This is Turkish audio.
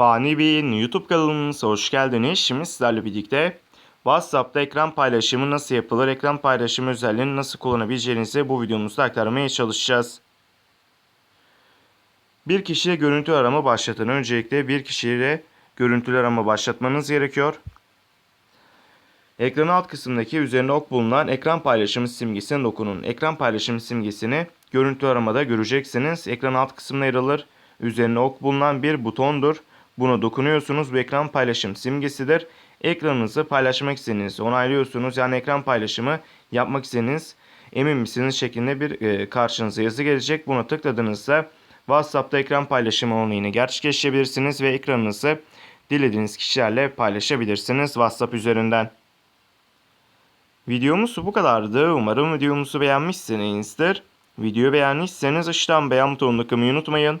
Fani Bey'in YouTube kanalımıza hoş geldiniz. Şimdi sizlerle birlikte WhatsApp'ta ekran paylaşımı nasıl yapılır, ekran paylaşımı özelliğini nasıl kullanabileceğinizi bu videomuzda aktarmaya çalışacağız. Bir kişiye görüntü arama başlatın. Öncelikle bir kişiyle görüntülü arama başlatmanız gerekiyor. Ekranın alt kısmındaki üzerinde ok bulunan ekran paylaşımı simgesine dokunun. Ekran paylaşımı simgesini görüntü aramada göreceksiniz. Ekran alt kısmına yer alır. Üzerine ok bulunan bir butondur. Buna dokunuyorsunuz. Bu ekran paylaşım simgesidir. Ekranınızı paylaşmak istediğiniz onaylıyorsunuz. Yani ekran paylaşımı yapmak istediğiniz emin misiniz şeklinde bir e, karşınıza yazı gelecek. Buna tıkladığınızda WhatsApp'ta ekran paylaşımı onayını gerçekleştirebilirsiniz ve ekranınızı dilediğiniz kişilerle paylaşabilirsiniz WhatsApp üzerinden. Videomuz bu kadardı. Umarım videomuzu beğenmişsinizdir. Videoyu beğendiyseniz aşağıdan beğen butonuna tıklamayı unutmayın.